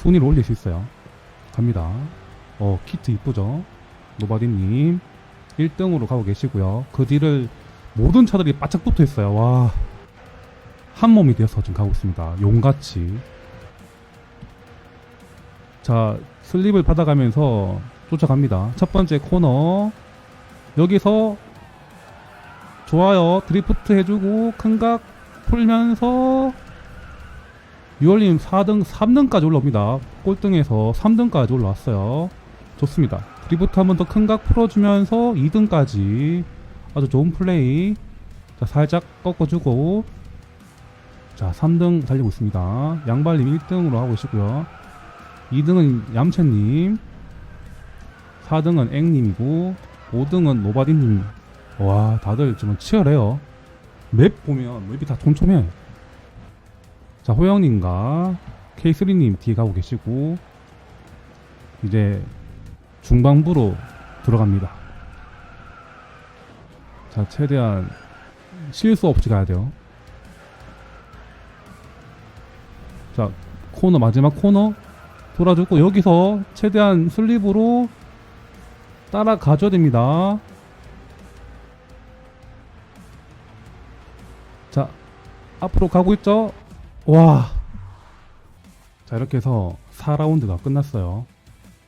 순위를 올릴 수 있어요. 갑니다. 어, 키트 이쁘죠? 노바디님 1등으로 가고 계시고요. 그 뒤를 모든 차들이 바짝 붙어 있어요. 와. 한 몸이 되어서 지금 가고 있습니다. 용같이. 자, 슬립을 받아가면서 쫓아갑니다. 첫 번째 코너. 여기서 좋아요. 드리프트 해주고 큰각 풀면서 유월님 4등, 3등까지 올라옵니다. 꼴등에서 3등까지 올라왔어요. 좋습니다. 드리프트 한번 더 큰 각 풀어주면서 2등까지 아주 좋은 플레이. 자, 살짝 꺾어주고. 자, 3등 달리고 있습니다. 양발님 1등으로 하고 계시고요. 2등은 얌채님. 4등은 앵님이고, 5등은 노바디님. 와, 다들 좀 치열해요. 맵 보면 맵이 다 촘촘해. 자, 호영님과 K3님 뒤에 가고 계시고, 이제 중반부로 들어갑니다. 자, 최대한 실수 없이 가야 돼요. 자, 코너, 마지막 코너 돌아주고, 여기서 최대한 슬립으로 따라가줘야 됩니다. 자, 앞으로 가고 있죠? 와. 자, 이렇게 해서 4라운드가 끝났어요.